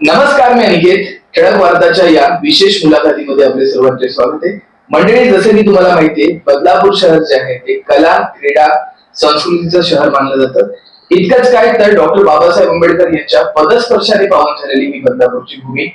नमस्कार मी अनिकेत. ठळक वार्ताच्या या विशेष मुलाखतीमध्ये आपले सर्वांचे स्वागत आहे. मंडळी जसे की तुम्हाला माहितीये बदलापूर शहर जे आहे ते कला क्रीडा संस्कृतीचं शहर मानलं जातं. इतकंच काय तर डॉक्टर बाबासाहेब आंबेडकर यांच्या पदस्पर्शाने पावन झालेली ही बदलापूरची भूमी.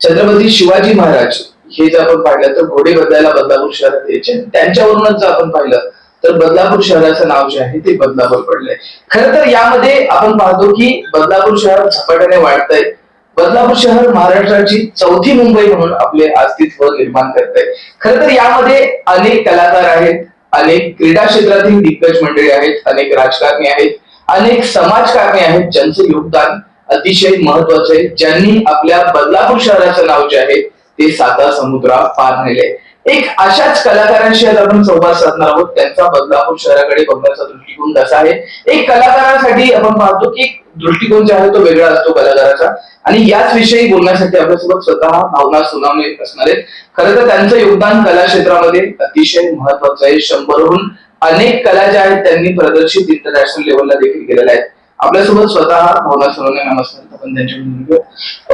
छत्रपती शिवाजी महाराज हे जर आपण पाहिलं तर घोडे बदलायला बदलापूर शहरात यायचे त्यांच्यावरूनच जर आपण पाहिलं तर बदलापूर शहराचं नाव जे आहे ते बदलापूर पडलंय. खर तर यामध्ये आपण पाहतो की बदलापूर शहर झपाट्याने वाढतंय. बदलापूर शहर महाराष्ट्राची चौथी मुंबई म्हणून आपले अस्तित्व निर्माण करत आहे खर तर यामध्ये अनेक कलाकार आहेत अनेक क्रीडा क्षेत्रातील दिग्गज मंडळी आहेत अनेक राजकारणी आहेत अनेक समाजकारणी आहेत ज्यांचं योगदान अतिशय महत्वाचं आहे. ज्यांनी आपल्या बदलापूर शहराचं नाव जे आहे ते साता समुद्रा पार नेले एक अशाच कलाकारांशी आज आपण संवाद साधणार आहोत. त्यांचा बदलापूर शहराकडे बघण्याचा दृष्टिकोन कसा आहे. एक कलाकारासाठी आपण पाहतो की दृष्टिकोन जे आहे तो वेगळा असतो कलाकाराचा. आणि याच विषयी बोलण्यासाठी आपल्यासोबत स्वतः भावना सुनावणे असणार आहेत. खरं तर त्यांचं योगदान कला क्षेत्रामध्ये अतिशय महत्वाचं आहे. शंभरहून अनेक कला ज्या आहेत त्यांनी प्रदर्शित इंटरनॅशनल लेवलला देखील केलेल्या आहेत. आपल्यासोबत स्वतः भावना सुनावणे नमस्कार. आपण घेऊया.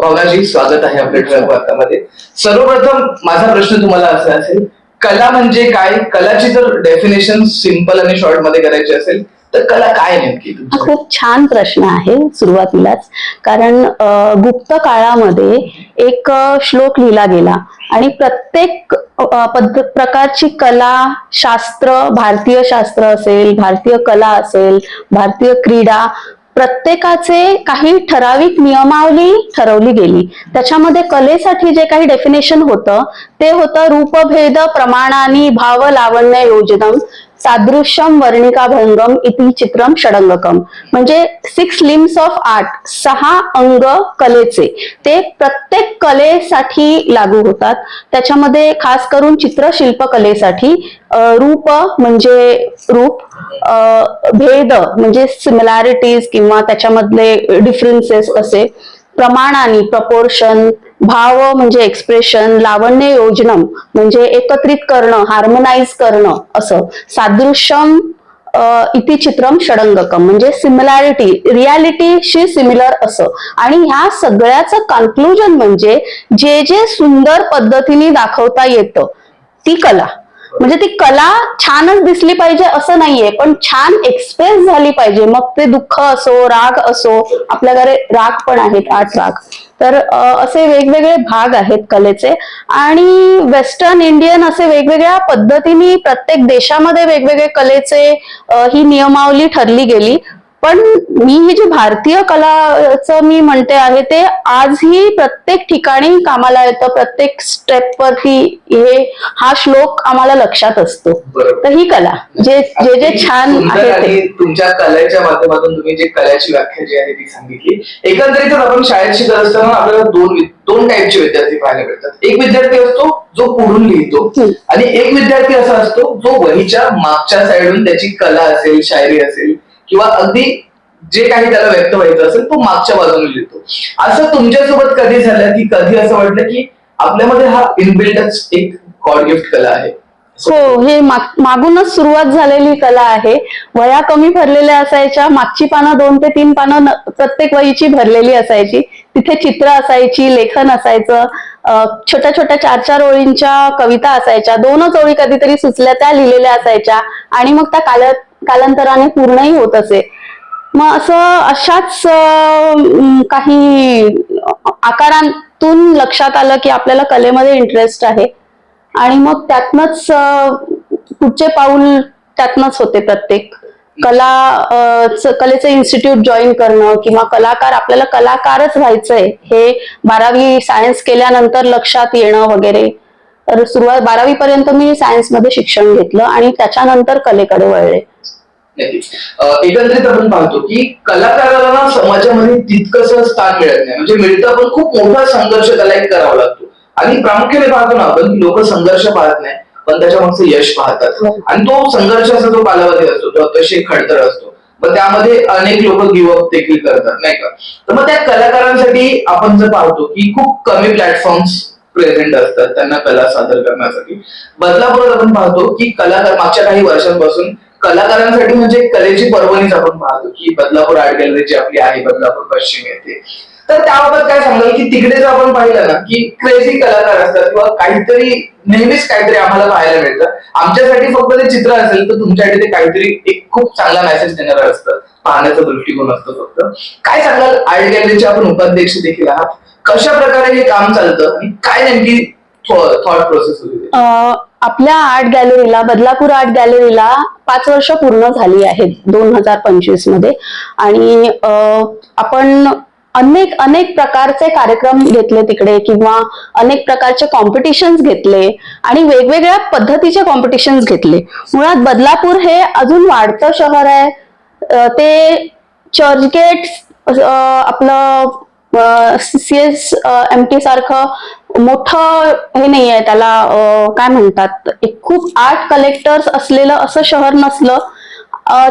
भावनाजी स्वागत आहे आपल्या ठळक वार्तामध्ये. सर्वप्रथम माझा प्रश्न तुम्हाला असा असेल कला म्हणजे काय? कलाची जर डेफिनेशन सिंपल आणि शॉर्टमध्ये करायची असेल तर कला काय नेमकी हा खूप छान प्रश्न आहे सुरुवातीलाच. कारण गुप्त काळामध्ये एक श्लोक लिहिला गेला आणि प्रत्येक प्रकारची कला शास्त्र भारतीय शास्त्र असेल भारतीय कला असेल भारतीय क्रीडा प्रत्येकाचे काही ठराविक नियमावली ठरवली गेली. त्याच्यामध्ये कलेसाठी जे काही डेफिनेशन होतं ते होतं रूपभेद प्रमाणानी भाव लावण्य योजनम. सादृश्यम वर्णिका भंगम इति चित्रम षडंगकम म्हणजे सिक्स लिम्स ऑफ आर्ट सहा अंग कलेचे. ते प्रत्येक कलेसाठी लागू होतात. त्याच्यामध्ये खास करून चित्रशिल्पकलेसाठी रूप म्हणजे रूप भेद म्हणजे सिमिलॅरिटीज किंवा त्याच्यामधले डिफरन्सेस असे. प्रमाणानी प्रपोर्शन भाव म्हणजे एक्सप्रेशन लावण्य योजनम म्हणजे एकत्रित करणं हार्मोनाइज करणं असं. सादृश्यम इति चित्रम षडंगकम म्हणजे सिमिलॅरिटी रियालिटीशी सिमिलर असं. आणि ह्या सगळ्याचं कन्क्लुजन म्हणजे जे जे सुंदर पद्धतीने दाखवता येतं ती कला. म्हणजे ती कला छानच दिसली पाहिजे असं नाहीये पण छान एक्सप्रेस झाली पाहिजे. मग ते दुःख असो राग असो आपल्याकडे राग पण आहेत आठ राग. तर असे वेगवेगळे भाग आहेत कलेचे. आणि वेस्टर्न इंडियन असे वेगवेगळ्या पद्धतीने प्रत्येक देशामध्ये वेगवेगळे कलेचे ही नियमावली ठरली गेली. पण मी ही जी भारतीय कलाचं मी म्हणते आहे ते आजही प्रत्येक ठिकाणी कामाला येतं प्रत्येक स्टेप वरती हे हा श्लोक आम्हाला लक्षात असतो. तर ही कला जे जे जे छान आहे तुमच्या कलेच्या माध्यमातून तुम्ही जे कलेची व्याख्या जी आहे ती सांगितली. एकंदरीतच आपण शाळेत शिकत असताना आपल्याला दोन दोन टाईपचे विद्यार्थी पाहायला मिळतात. एक विद्यार्थी असतो जो पुढून लिहितो. आणि एक विद्यार्थी असा असतो जो वहीच्या मागच्या साईडून त्याची कला असेल शायरी असेल किंवा अगदी जे काही त्याला व्यक्त व्हायचं असेल तो मागच्या बाजूने लिहितो. असं तुमच्यासोबत कधी झालं की कधी असं वाटलं की आपल्यामध्ये हा इनबिल्डच एक गॉड गिफ्ट कला आहे? हो हे माग- मागूनच सुरुवात झालेली कला आहे. वया कमी भरलेल्या असायच्या मागची पानं दोन ते तीन पानं प्रत्येक वहीची भरलेली असायची. तिथे चित्र असायची लेखन असायचं छोट्या छोट्या चार चार ओळींच्या कविता असायच्या. दोनच ओळी कधीतरी सुचल्या त्या लिहिलेल्या असायच्या. आणि मग त्या काल कालांतराने पूर्णही होत असे. मग असं अशाच काही आकारांतून लक्षात आलं की आपल्याला कलेमध्ये इंटरेस्ट आहे. आणि मग त्यातनच पुढचे पाऊल त्यातनच होते प्रत्येक. कला कलेचं इन्स्टिट्यूट जॉईन करणं किंवा कलाकार आपल्याला कलाकारच व्हायचंय हे बारावी सायन्स केल्यानंतर लक्षात येणं वगैरे. तर सुरुवात बारावी पर्यंत मी सायन्समध्ये शिक्षण घेतलं आणि त्याच्यानंतर कलेकडे वळले. नक्कीच अं, एकंदरीत आपण पाहतो की कलाकाराला ना समाजामध्ये तितकंस स्थान मिळत नाही. म्हणजे मिळतं पण खूप मोठा संघर्ष त्याला एक करावा लागतो. आणि प्रामुख्याने पाहतो ना आपण की लोक संघर्ष पाहत नाही पण त्याच्या मागचं यश पाहतात. हो. आणि तो संघर्षाचा जो कालावधी असतो तो अतिशय खडतर असतो. मग त्यामध्ये अनेक लोक गिवअप देखील करतात नाही का? तर मग त्या कलाकारांसाठी आपण जर पाहतो की खूप कमी प्लॅटफॉर्म्स प्रेझेंट असतात त्यांना कला सादर करण्यासाठी. बदलापुरात आपण पाहतो की कलाकार मागच्या काही वर्षांपासून कलाकारांसाठी म्हणजे कलेची पर्वणीच आपण पाहतो की बदलापूर आर्ट गॅलरी जी आपली आहे बदलापूर पश्चिम येथे. तर त्याबाबत काय सांगाल की तिकडे जर आपण पाहिलं ना की क्रेझी कलाकार असतात किंवा काहीतरी नेहमीच काहीतरी आम्हाला पाहायला मिळतं. आमच्यासाठी फक्त ते चित्र असेल तर तुमच्यासाठी ते काहीतरी एक खूप चांगला मेसेज देणारं असतं. पाहण्याचा दृष्टिकोन असतो फक्त. काय सांगाल? आर्ट गॅलरीचे आपण उपाध्यक्ष देखील आहात. कशा प्रकारे हे काम चालतं आणि काय नेमकी थॉट प्रोसेस होती आपल्या आर्ट गॅलरीला बदलापूर आर्ट गॅलरीला पाच वर्ष पूर्ण झाली आहेत दोन हजार पंचवीसमध्ये. आणि आपण अनेक अनेक प्रकारचे कार्यक्रम घेतले तिकडे किंवा अनेक प्रकारचे कॉम्पिटिशन्स घेतले आणि वेगवेगळ्या पद्धतीचे कॉम्पिटिशन्स घेतले. मुळात बदलापूर हे अजून वाढतं शहर आहे. ते चर्चगेट आपलं सी एस एम टी सारखं मोठं हे नाही आहे त्याला काय म्हणतात एक खूप आर्ट कलेक्टर्स असलेलं असं शहर नसलं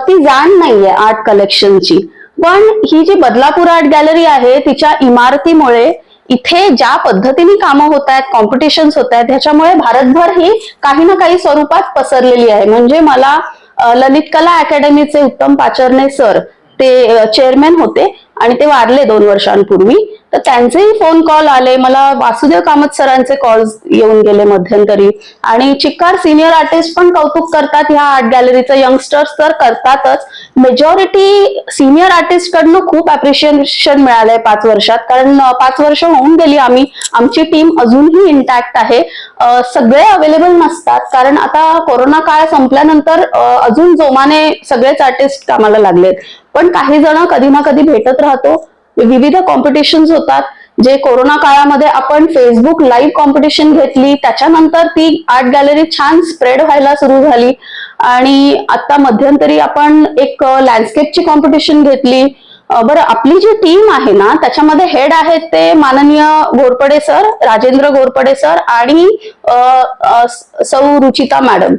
ती जाण नाहीये आर्ट कलेक्शनची. पण ही जी बदलापूर आर्ट गॅलरी आहे तिच्या इमारतीमुळे इथे ज्या पद्धतीने कामं होत आहेत कॉम्पिटिशन्स होत आहेत ह्याच्यामुळे भारतभर ही काही ना काही स्वरूपात पसरलेली आहे. म्हणजे मला ललित कला अकॅडमीचे उत्तम पाचरणे सर ते चेअरमॅन होते आणि ते वारले दोन वर्षांपूर्वी. तर त्यांचेही फोन कॉल आले. मला वासुदेव कामत सरांचे कॉल येऊन गेले मध्यंतरी. आणि चिक्कार सिनियर आर्टिस्ट पण कौतुक करतात. ह्या आर्ट गॅलरीचं यंगस्टर्स तर करतातच. मेजॉरिटी सिनियर आर्टिस्ट कडनं खूप अप्रिशिएशन मिळालंय पाच वर्षात. कारण पाच वर्ष होऊन गेली आम्ही. आमची टीम अजूनही इंटॅक्ट आहे. सगळे अवेलेबल नसतात. कारण आता कोरोना काळ संपल्यानंतर अजून जोमाने सगळेच आर्टिस्ट कामाला लागलेत. पण काही जण कधी ना कधी भेटत राहतो. विविध कॉम्पिटिशन्स होतात. जे कोरोना काळामध्ये आपण फेसबुक लाईव्ह कॉम्पिटिशन घेतली त्याच्यानंतर ती आर्ट गॅलरी छान स्प्रेड व्हायला सुरू झाली. आणि आता मध्यंतरी आपण एक लँडस्केपची कॉम्पिटिशन घेतली. बरं आपली जी टीम आहे ना त्याच्यामध्ये हेड आहेत ते माननीय घोरपडे सर राजेंद्र घोरपडे सर आणि सौ रुचिता मॅडम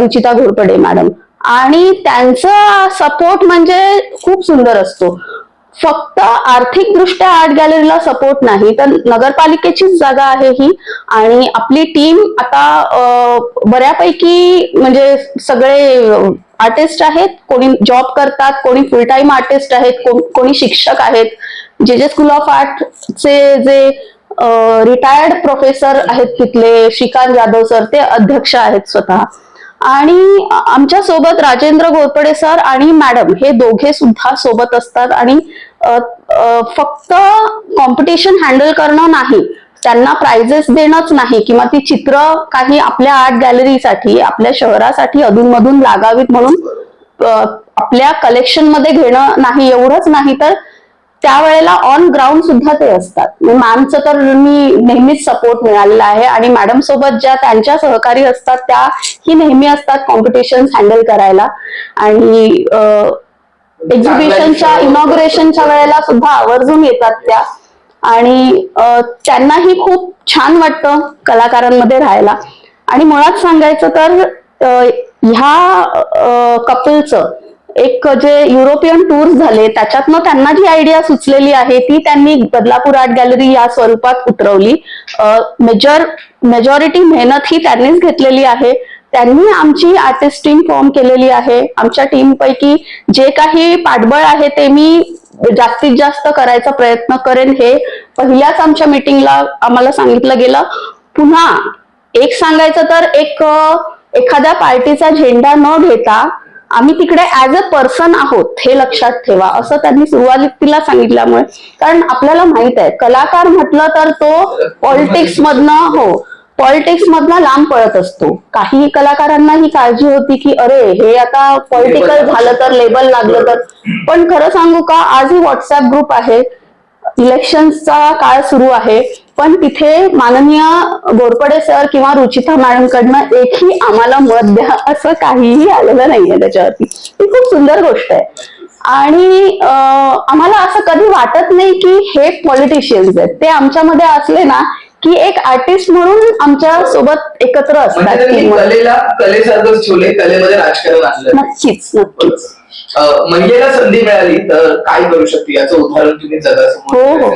रुचिता घोरपडे मॅडम आणि त्यांचा सपोर्ट म्हणजे खूप सुंदर असतो. फक्त आर्थिकदृष्ट्या आर्ट गॅलरीला सपोर्ट नाही तर नगरपालिकेचीच जागा आहे ही. आणि आपली टीम आता बऱ्यापैकी म्हणजे सगळे आर्टिस्ट आहेत कोणी जॉब करतात कोणी फुल टाइम आर्टिस्ट आहेत कोणी शिक्षक आहेत. जे जे स्कूल ऑफ आर्टचे जे रिटायर्ड प्रोफेसर आहेत तिथले श्रीकांत जाधव सर ते अध्यक्ष आहेत स्वतः. आणि आमच्यासोबत राजेंद्र घोरपडे सर आणि मॅडम हे दोघे सुद्धा सोबत असतात आणि फक्त कॉम्पिटिशन हँडल करणं नाही त्यांना प्राइजेस देणंच नाही किंवा ती चित्र काही आपल्या आर्ट गॅलरीसाठी आपल्या शहरासाठी अधूनमधून लागावीत म्हणून आपल्या कलेक्शनमध्ये घेणं नाही एवढंच नाही तर त्यावेळेला ऑन ग्राउंड सुद्धा ते असतात. मॅमचं तर मी नेहमीच सपोर्ट मिळालेला आहे आणि मॅडम सोबत ज्या त्यांच्या सहकारी असतात त्या ही नेहमी असतात कॉम्पिटिशन हँडल करायला. आणि एक्झिबिशनच्या इनॉग्रेशनच्या वेळेला सुद्धा आवर्जून येतात त्या. आणि त्यांनाही खूप छान वाटतं कलाकारांमध्ये राहायला. आणि मुळात सांगायचं तर ह्या कपलचं एक जे युरोपियन टूर्स झाले त्याच्यातनं त्यांना जी आयडिया सुचलेली आहे ती त्यांनी बदलापूर आर्ट गॅलरी या स्वरूपात उतरवली. मेजर मेजॉरिटी मेहनत ही त्यांनीच घेतलेली आहे. त्यांनी आमची आर्टिस्ट टीम फॉर्म केलेली आहे. आमच्या टीम पैकी जे काही पाठबळ आहे ते मी जास्तीत जास्त करायचा प्रयत्न करेन हे पहिल्याच आमच्या मीटिंगला आम्हाला सांगितलं गेलं. पुन्हा एक सांगायचं तर एक एखाद्या पार्टीचा झेंडा न घेता आम्ही तिकडे ऍज अ पर्सन आहोत हे लक्षात ठेवा. असं त्यांनी सुरुवातीला सांगितल्यामुळे. कारण आपल्याला माहीत आहे कलाकार म्हटलं तर तो पॉलिटिक्स मधनं हो पॉलिटिक्स मधनं लांब पळत असतो. काही कलाकारांना ही काळजी होती की अरे हे आता पॉलिटिकल झालं तर लेबल लागलं तर. पण खरं सांगू का आजही व्हॉट्सअप ग्रुप आहे. इलेक्शनचा काळ सुरू आहे. पण तिथे माननीय गोरपडे सर किंवा रुचिता मॅडम कडनं एकही आम्हाला मत द्या असं काहीही आलेलं नाहीये त्याच्यावरती. ही खूप सुंदर गोष्ट आहे. आणि आम्हाला असं कधी वाटत नाही की हे पॉलिटिशियन्स आहेत. ते आमच्यामध्ये असले ना की एक आर्टिस्ट म्हणून आमच्यासोबत एकत्र म्हणजे असतात मध्ये. कलेला कलेसारखंच ठेवले कलेमध्ये राजकारण आणलं. नक्कीच नक्कीच. महिलेला संधी मिळाली तर काय करू शकते? याचं उदाहरण तुम्ही जगासमोर हो, हो.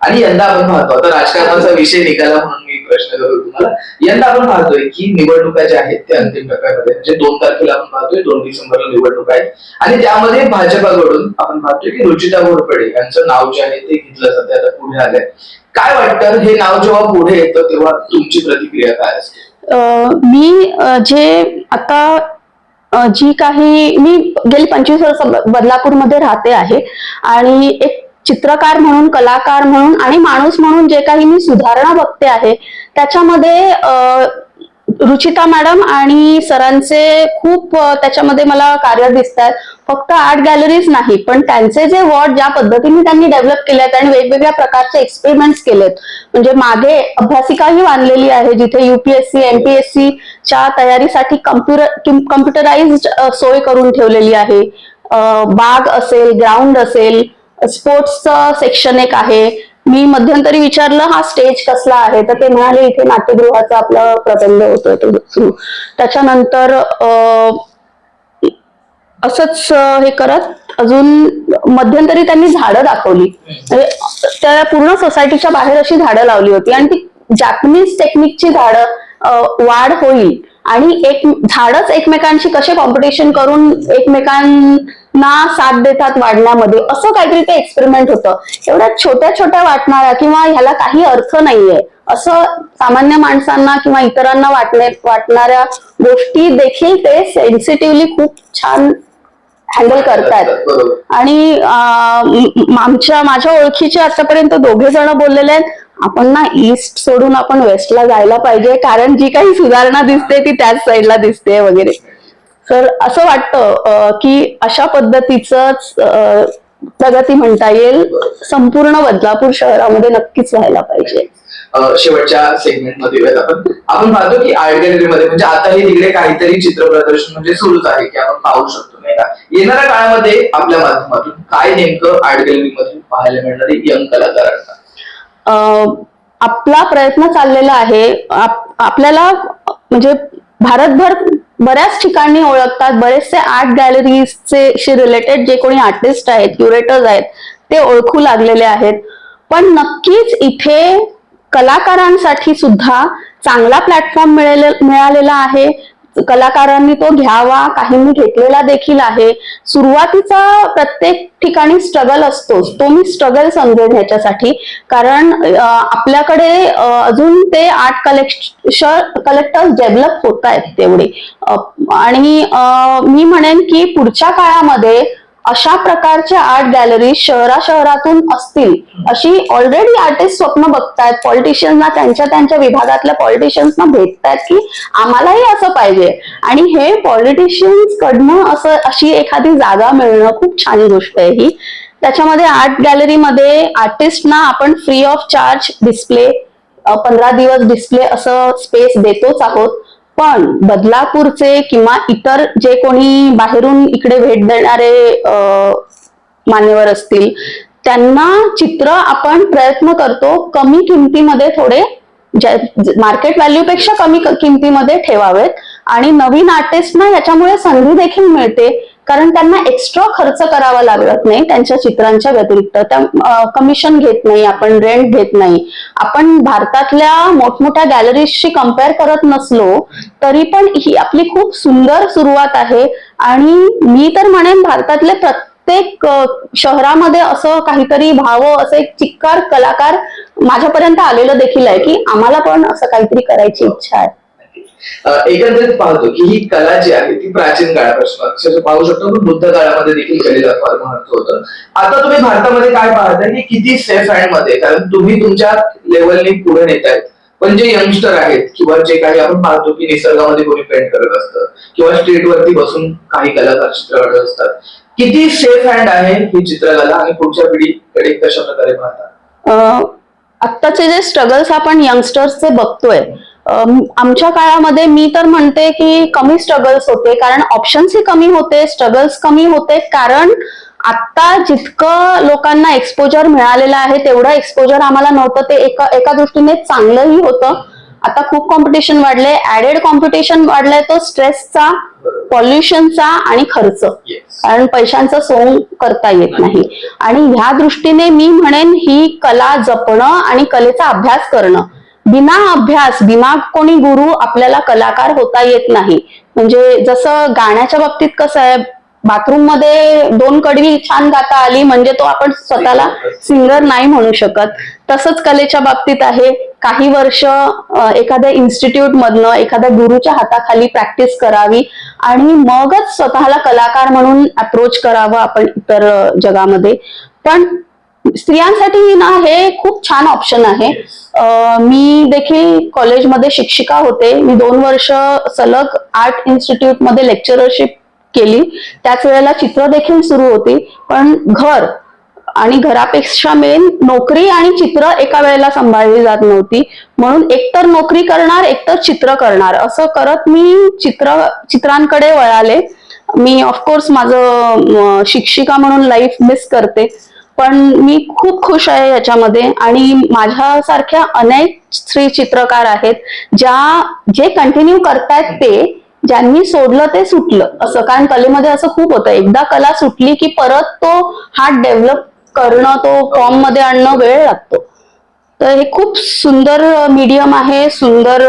आणि यंदा आपण पाहतो आता राजकारणाचा विषय निघाला म्हणून मी प्रश्न करू तुम्हाला. यंदा आपण पाहतोय की निवडणुका ज्या आहेत त्या अंतिम टप्प्यामध्ये म्हणजे दोन तारखेला आपण पाहतोय दोन डिसेंबरला निवडणूक आहेत. आणि त्यामध्ये भाजपाकडून आपण पाहतोय की रुचिता घोरपडे यांचं नाव जे आहे ते घेतलं जाते आता पुढे आलंय. काय वाटतं? हे नाव जेव्हा पुढे येतं तेव्हा तुमची प्रतिक्रिया काय असते? मी जे आता जी काही मी गेली पंचवीस वर्ष बदलापूरमध्ये राहते आहे. आणि एक चित्रकार म्हणून कलाकार म्हणून आणि माणूस म्हणून जे काही मी सुधारणा बघते आहे त्याच्यामध्ये रुचिता मॅडम आणि सरांचे खूप त्याच्यामध्ये मला कार्य दिसत आहेत फक्त आर्ट गॅलरीज नाही पण त्यांचे जे वॉर्ड ज्या पद्धतीने त्यांनी डेव्हलप केले आहेत आणि वेगवेगळ्या प्रकारचे एक्सपेरिमेंट्स केलेत. म्हणजे मागे अभ्यासिकाही बांधलेली आहे जिथे युपीएससी एमपीएससी च्या तयारीसाठी कम्प्युटर कम्प्युटराइज्ड सोय करून ठेवलेली आहे. बाग असेल ग्राउंड असेल स्पोर्ट्सचं सेक्शन एक आहे. मी मध्यंतरी विचारलं हा स्टेज कसला आहे? तर ते म्हणाले इथे नाट्यगृहाचं आपलं प्रबंध होतं तो सुरू. त्याच्यानंतर असंच हे करत अजून मध्यंतरी त्यांनी झाडं दाखवली. म्हणजे त्या पूर्ण सोसायटीच्या बाहेर अशी झाडं लावली होती. आणि ती जॅपनीज टेक्निकची झाडं वाढ होईल. आणि एक झाडच एकमेकांशी कसे कॉम्पिटिशन करून एकमेकांना साथ देतात वाढण्यामध्ये? असं काहीतरी ते एक्सपेरिमेंट होतं. एवढ्या छोट्या छोट्या वाटणाऱ्या किंवा ह्याला काही अर्थ नाहीये. असं सामान्य माणसांना किंवा इतरांना वाटणे वाटणाऱ्या गोष्टी देखील ते सेन्सिटिव्हली खूप छान हँडल करतायत. आणि आमच्या माझ्या ओळखीचे आतापर्यंत दोघे जण बोललेले आहेत. आपण ना ईस्ट सोडून आपण वेस्टला जायला पाहिजे. कारण जी काही सुधारणा दिसते ती त्याच साईडला दिसते वगैरे. तर असं वाटतं की अशा पद्धतीच प्रगती म्हणता येईल. संपूर्ण बदलापूर शहरामध्ये नक्कीच व्हायला पाहिजे. शेवटच्या सेगमेंटमध्ये येऊयात आपण. आपण पाहतो की आर्ट गॅलरीमध्ये म्हणजे आताही तिकडे काहीतरी चित्र प्रदर्शन म्हणजे सुरूच आहे की आपण पाहू शकतो नाही का? येणाऱ्या काळामध्ये आपल्या माध्यमातून काय नेमकं आर्ट गॅलरीमधून पाहायला मिळणार यंग कलाकारांना? आपला प्रयत्न चाललेला आहे. आप- आपल्याला म्हणजे भारतभर बऱ्याच ठिकाणी ओळखतात. बरेचसे आर्ट गॅलरीजचे रिलेटेड जे कोणी आर्टिस्ट आहेत क्युरेटर्स आहेत ते ओळखू लागलेले आहेत. पण नक्कीच इथे कलाकारांसाठी सुद्धा चांगला प्लॅटफॉर्म मिळालेला आहे. कलाकारांनी तो घ्यावा काहींनी घेतलेला देखील आहे. सुरुवातीचा प्रत्येक ठिकाणी स्ट्रगल असतोच. तो मी स्ट्रगल समजेन ह्याच्यासाठी. कारण आपल्याकडे अजून ते आर्ट कलेक्शन कलेक्टर्स डेव्हलप होत आहेत तेवढे आणि मी म्हणेन की पुढच्या काळामध्ये अशा प्रकारच्या आर्ट गॅलरी शहरा शहरातून असतील अशी ऑलरेडी आर्टिस्ट स्वप्न बघतायत पॉलिटिशियन्सना त्यांच्या त्यांच्या विभागातल्या पॉलिटिशियन्सना भेटतायत की आम्हालाही असं पाहिजे. आणि हे पॉलिटिशियन्स कडनं असं अशी एखादी जागा मिळणं खूप छान गोष्ट आहे ही. त्याच्यामध्ये आर्ट गॅलरीमध्ये आर्टिस्टना आपण फ्री ऑफ चार्ज डिस्प्ले पंधरा दिवस डिस्प्ले असं स्पेस देतोच आहोत. पण बदलापूरचे किंवा इतर जे कोणी बाहेरून इकडे भेट देणारे मान्यवर असतील त्यांना चित्र आपण प्रयत्न करतो कमी किमतीमध्ये थोडे मार्केट व्हॅल्यूपेक्षा कमी किमतीमध्ये ठेवावेत. आणि नवीन आर्टिस्टना याच्यामुळे संधी देखील मिळते. कारण त्यांना एक्स्ट्रा खर्च करावा लागत नाही त्यांच्या चित्रांच्या व्यतिरिक्त. त्या कमिशन घेत नाही आपण रेंट घेत नाही. आपण भारतातल्या मोठमोठ्या गॅलरीजशी कंपेअर करत नसलो तरी पण ही आपली खूप सुंदर सुरुवात आहे. आणि मी तर म्हणेन भारतातले प्रत्येक शहरामध्ये असं काहीतरी व्हावं असं एक चिक्कार कलाकार माझ्यापर्यंत आलेलं देखील आहे की आम्हाला पण असं काहीतरी करायची इच्छा आहे. एकंदरीत पाहतो की ही कला जी आहे ती प्राचीन काळापासून अक्षरशः पाहू शकतो. बुद्ध काळामध्ये देखील कलेला फार महत्त्व होतं. आता तुम्ही भारतामध्ये काय पाहताय की किती सेफ हँडमध्ये कारण तुम्ही तुमच्या लेवलने पुढे नेत आहेत पण जे यंगस्टर आहेत किंवा जे काही आपण पाहतो की निसर्गामध्ये कोणी पेंट करत असतं किंवा स्ट्रीट वरती बसून काही कलाकार चित्र काढत असतात. किती सेफ हँड आहे ही चित्रकला आणि पुढच्या पिढीकडे कशा प्रकारे पाहतात आत्ताचे जे स्ट्रगल्स आपण यंगस्टर्सचे बघतोय आमच्या काळामध्ये मी तर म्हणते की कमी स्ट्रगल्स होते कारण ऑप्शन्सही कमी होते स्ट्रगल्स कमी होते कारण आता जितकं लोकांना एक्सपोजर मिळालेलं आहे तेवढं एक्सपोजर आम्हाला नव्हतं. ते एका एका दृष्टीने चांगलंही होतं. आता खूप कॉम्पिटिशन वाढलंय ऍडेड कॉम्पिटिशन वाढलंय तो स्ट्रेसचा पॉल्युशनचा आणि खर्च. कारण पैशांचं सोंग करता येत नाही. आणि ह्या दृष्टीने मी म्हणेन ही कला जपणं आणि कलेचा अभ्यास करणं. बिना अभ्यास बिना कोणी गुरु आपल्याला कलाकार होता येत नाही. म्हणजे जसं गाण्याच्या बाबतीत कसं आहे बाथरूममध्ये दोन कडवी छान गाता आली म्हणजे तो आपण स्वतःला सिंगर नाही म्हणू शकत. तसंच कलेच्या बाबतीत आहे. काही वर्ष एखाद्या इन्स्टिट्यूट मधनं एखाद्या गुरुच्या हाताखाली प्रॅक्टिस करावी आणि मगच स्वतःला कलाकार म्हणून अप्रोच करावं आपण इतर जगामध्ये. पण स्त्रियांसाठी ना हे खूप छान ऑप्शन आहे. मी देखील कॉलेजमध्ये शिक्षिका होते. मी दोन वर्ष सलग आर्ट इन्स्टिट्यूटमध्ये लेक्चरशिप केली. त्याच वेळेला चित्र देखील सुरू होती. पण घर आणि घरापेक्षा मेन नोकरी आणि चित्र एका वेळेला सांभाळली जात नव्हती. म्हणून एकतर नोकरी करणार एकतर चित्र करणार. असं करत मी चित्र चित्रांकडे वळाले. मी ऑफकोर्स माझं शिक्षिका म्हणून लाईफ मिस करते. पण मी खूप खुश आहे याच्यामध्ये. आणि माझ्यासारख्या अनेक स्त्री चित्रकार आहेत ज्या जे कंटिन्यू करतायत ते ज्यांनी सोडलं ते सुटलं. असं कारण कलेमध्ये असं खूप होतं. एकदा कला सुटली की परत तो हात डेव्हलप करणं तो फॉर्ममध्ये आणणं वेळ लागतो. तर हे खूप सुंदर मीडियम आहे सुंदर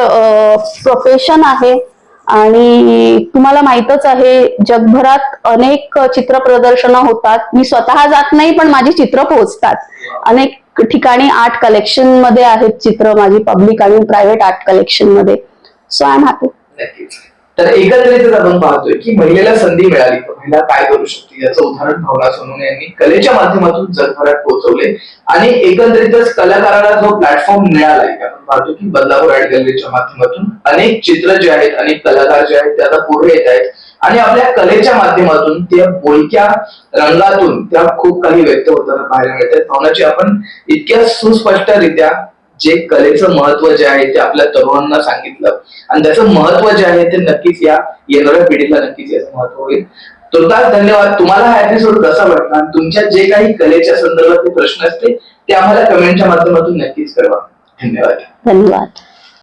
प्रोफेशन आहे. आणि तुम्हाला माहितच आहे जगभरात अनेक चित्र प्रदर्शनं होतात. मी स्वतः जात नाही पण माझी चित्र पोहोचतात अनेक ठिकाणी आर्ट कलेक्शनमध्ये आहेत चित्र माझी पब्लिक आणि प्रायव्हेट आर्ट कलेक्शनमध्ये सो आय एम हॅपी तर एकंदरीतच आपण पाहतोय की महिलेला संधी मिळाली. तर महिला काय करू शकते? याचं उदाहरण भावना सोनवणे यांनी कलेच्या माध्यमातून जगभरात पोहोचवले. आणि एकंदरीतच कलाकाराला जो प्लॅटफॉर्म मिळालाय आपण पाहतो की बदलापूर आर्ट गॅलरीच्या माध्यमातून अनेक चित्र जे आहेत अनेक कलाकार जे आहेत ते आता पुढे येत आहेत. आणि आपल्या कलेच्या माध्यमातून त्या बोलक्या रंगातून त्या खूप काही व्यक्त होताना पाहायला मिळतात भावनाची आपण इतक्या सुस्पष्टरित्या जे कलेचं महत्त्व जे आहे ते आपल्या तरुणांना सांगितलं. आणि त्याचं महत्त्व जे आहे ते नक्कीच या येणाऱ्या पिढीला नक्कीच याचं महत्त्व होईल. तुर्तास धन्यवाद. तुम्हाला हा एपिसोड कसा वाटला? आणि तुमच्या जे काही कलेच्या संदर्भातले प्रश्न असते ते आम्हाला कमेंटच्या माध्यमातून नक्कीच कळवा. धन्यवाद. धन्यवाद.